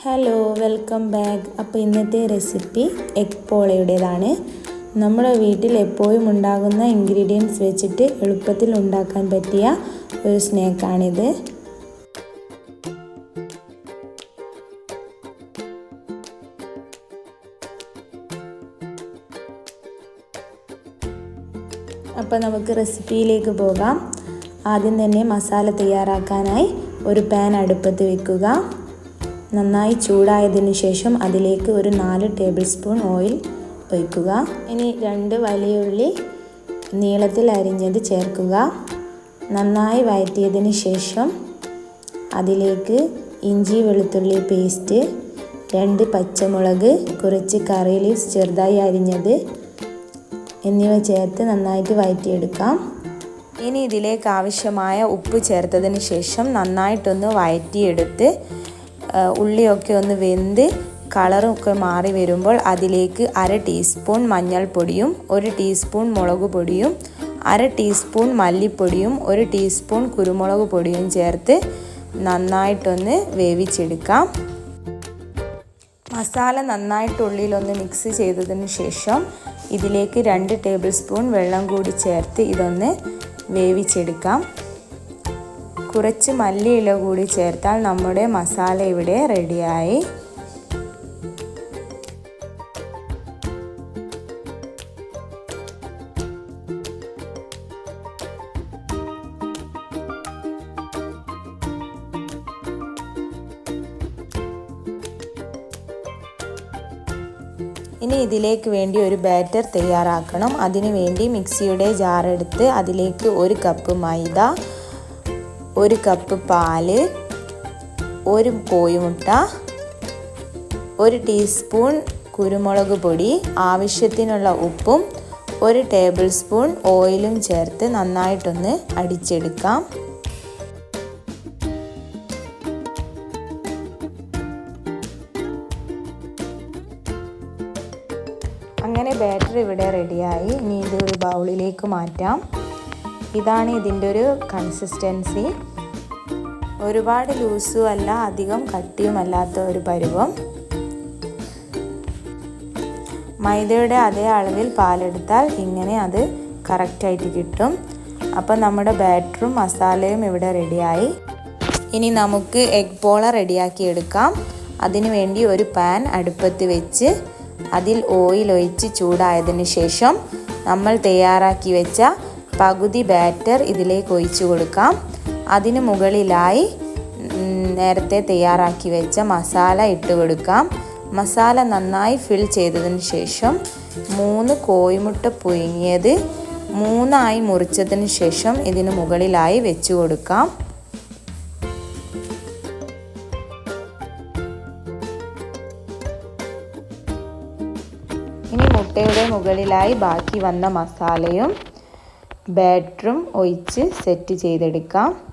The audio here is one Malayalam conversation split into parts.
ഹലോ വെൽക്കം ബാക്ക് അപ്പോൾ ഇന്നത്തെ റെസിപ്പി എഗ് പോളയുടേതാണ്. നമ്മുടെ വീട്ടിൽ എപ്പോഴും ഉണ്ടാകുന്ന ഇൻഗ്രീഡിയൻസ് വെച്ചിട്ട് എളുപ്പത്തിൽ ഉണ്ടാക്കാൻ പറ്റിയ ഒരു സ്നാക്കാണിത് അപ്പോൾ നമുക്ക് റെസിപ്പിയിലേക്ക് പോകാം. ആദ്യം തന്നെ മസാല തയ്യാറാക്കാനായി ഒരു പാൻ അടുപ്പത്ത് വെക്കുക. നന്നായി ചൂടായതിനു ശേഷം അതിലേക്ക് ഒരു നാല് ടേബിൾ സ്പൂൺ ഓയിൽ ഒഴിക്കുക. ഇനി രണ്ട് വലിയ ഉള്ളി നീളത്തിൽ അരിഞ്ഞത് ചേർക്കുക. നന്നായി വഴറ്റിയതിന് ശേഷം അതിലേക്ക് ഇഞ്ചി വെളുത്തുള്ളി പേസ്റ്റ് രണ്ട് പച്ചമുളക് കുറച്ച് കറി ലീവ്സ് ചെറുതായി അരിഞ്ഞത് എന്നിവ ചേർത്ത് നന്നായിട്ട് വഴറ്റിയെടുക്കാം ഇനി ഇതിലേക്ക് ആവശ്യമായ ഉപ്പ് ചേർത്തതിന് ശേഷം നന്നായിട്ടൊന്ന് വഴറ്റിയെടുത്ത് ഉള്ളിയൊക്കെ ഒന്ന് വെന്ത് കളറൊക്കെ മാറി വരുമ്പോൾ അതിലേക്ക് അര ടീസ്പൂൺ മഞ്ഞൾപ്പൊടിയും ഒരു ടീസ്പൂൺ മുളക് പൊടിയും അര ടീസ്പൂൺ മല്ലിപ്പൊടിയും ഒരു ടീസ്പൂൺ കുരുമുളക് പൊടിയും ചേർത്ത് നന്നായിട്ടൊന്ന് വേവിച്ചെടുക്കാം. മസാല നന്നായിട്ട് ഉള്ളിലൊന്ന് മിക്സ് ചെയ്തതിന് ശേഷം ഇതിലേക്ക് രണ്ട് ടേബിൾ സ്പൂൺ വെള്ളം കൂടി ചേർത്ത് ഇതൊന്ന് വേവിച്ചെടുക്കാം. കുറച്ച് മല്ലിയില കൂടി ചേർത്താൽ നമ്മുടെ മസാല ഇവിടെ റെഡിയായി. ഇനി ഇതിലേക്ക് വേണ്ടി ഒരു ബാറ്റർ തയ്യാറാക്കണം. അതിനുവേണ്ടി മിക്സിയുടെ ജാറെടുത്ത് അതിലേക്ക് ഒരു കപ്പ് മൈദ ഒരു കപ്പ് പാൽ ഒരു കോഴിമുട്ട ഒരു ടീസ്പൂൺ കുരുമുളക് പൊടി ആവശ്യത്തിനുള്ള ഉപ്പും ഒരു ടേബിൾ സ്പൂൺ ഓയിലും ചേർത്ത് നന്നായിട്ടൊന്ന് അടിച്ചെടുക്കാം. അങ്ങനെ ബാറ്റർ ഇവിടെ റെഡിയായി ഇനി ഇത് ഒരു ബൗളിലേക്ക് മാറ്റാം. ഇതാണ് ഇതിന്റെ ഒരു കൺസിസ്റ്റൻസി ഒരുപാട് ലൂസും അല്ല അധികം കട്ടിയുമല്ലാത്ത ഒരു പരുവം. മൈദയുടെ അതേ അളവിൽ പാലെടുത്താൽ ഇങ്ങനെ അത് കറക്റ്റായിട്ട് കിട്ടും. അപ്പം നമ്മുടെ ബാറ്ററും മസാലയും ഇവിടെ റെഡിയായി ഇനി നമുക്ക് എഗ് പോള റെഡിയാക്കി എടുക്കാം. അതിനു വേണ്ടി ഒരു പാൻ അടുപ്പത്ത് വെച്ച് അതിൽ ഓയിൽ ഒഴിച്ച് ചൂടായതിനു ശേഷം നമ്മൾ തയ്യാറാക്കി വെച്ച പകുതി ബാറ്റർ ഇതിലേക്ക് ഒഴിച്ചു കൊടുക്കാം. അതിന് മുകളിലായി നേരത്തെ തയ്യാറാക്കി വെച്ച മസാല ഇട്ട് കൊടുക്കാം. മസാല നന്നായി ഫിൽ ചെയ്തതിന് ശേഷം മൂന്ന് കോഴിമുട്ട പുഴുങ്ങിയത് മൂന്നായി മുറിച്ചതിന് ശേഷം ഇതിന് മുകളിലായി വെച്ചു കൊടുക്കാം. ഇനി മുട്ടയുടെ മുകളിലായി ബാക്കി വന്ന മസാലയും ബാറ്ററും ഒഴിച്ച് സെറ്റ് ചെയ്തെടുക്കാം.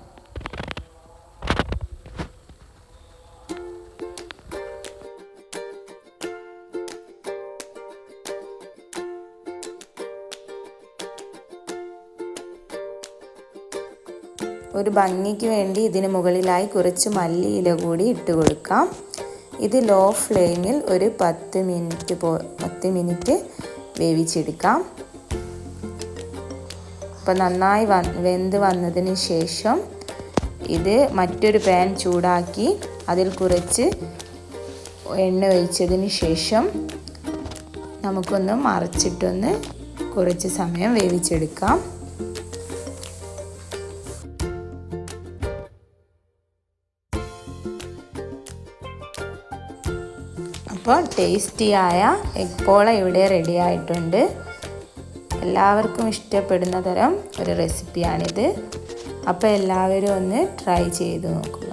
ഒരു ഭംഗിക്ക് വേണ്ടി ഇതിന് മുകളിലായി കുറച്ച് മല്ലിയില കൂടി ഇട്ട് കൊടുക്കാം. ഇത് ലോ ഫ്ലെയിമിൽ ഒരു പത്ത് മിനിറ്റ് പോ പത്ത് മിനിറ്റ് വേവിച്ചെടുക്കാം. അപ്പോൾ നന്നായി വെന്ത് വന്നതിന് ശേഷം ഇത് മറ്റൊരു പാൻ ചൂടാക്കി അതിൽ കുറച്ച് എണ്ണ ഒഴിച്ചതിന് ശേഷം നമുക്കൊന്ന് മറിച്ചിട്ടൊന്ന് കുറച്ച് സമയം വേവിച്ചെടുക്കാം. അപ്പോൾ ടേസ്റ്റിയായ എഗ് പോള ഇവിടെ റെഡി ആയിട്ടുണ്ട്. എല്ലാവർക്കും ഇഷ്ടപ്പെടുന്ന തരം ഒരു റെസിപ്പിയാണിത് അപ്പോൾ എല്ലാവരും ഒന്ന് ട്രൈ ചെയ്ത് നോക്കുക.